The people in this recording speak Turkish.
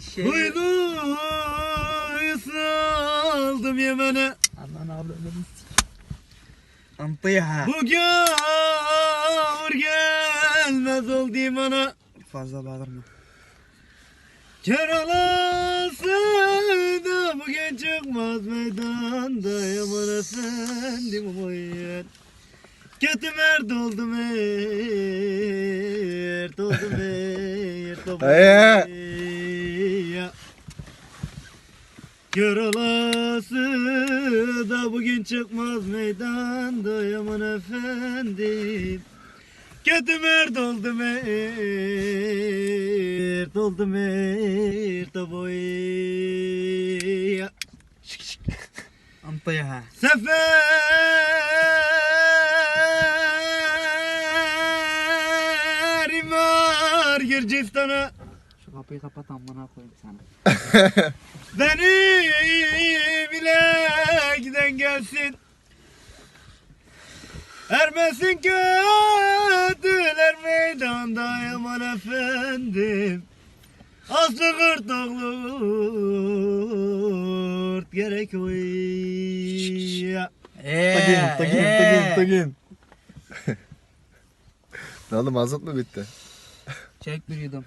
Şey. Uyduyu saldım Yemen'e. Aman ablamın Ampaya ha. Bu gavur gelmez oldu bana. Fazla bağırma. Kör olası da bugün çıkmaz meydanda Yaman efendim oy Kötü mert oldum mert oldum mert oldum Ee? Kör olası da bugün çıkmaz meydanda Yaman efendim Kötü mert oldu mert oldu mert boy Ampaya ha. Seferim var Gürcistan'a Şu kapıyı kapat amına koyayım sana. Beni bile giden gelsin Ermesin kötüler meydanda yaman efendim Aslı kırt oğlurt gerek oy Eee. Tagin, tagin, tagin, tagin. Ne oldu mazot mu bitti? Çek bir yudum.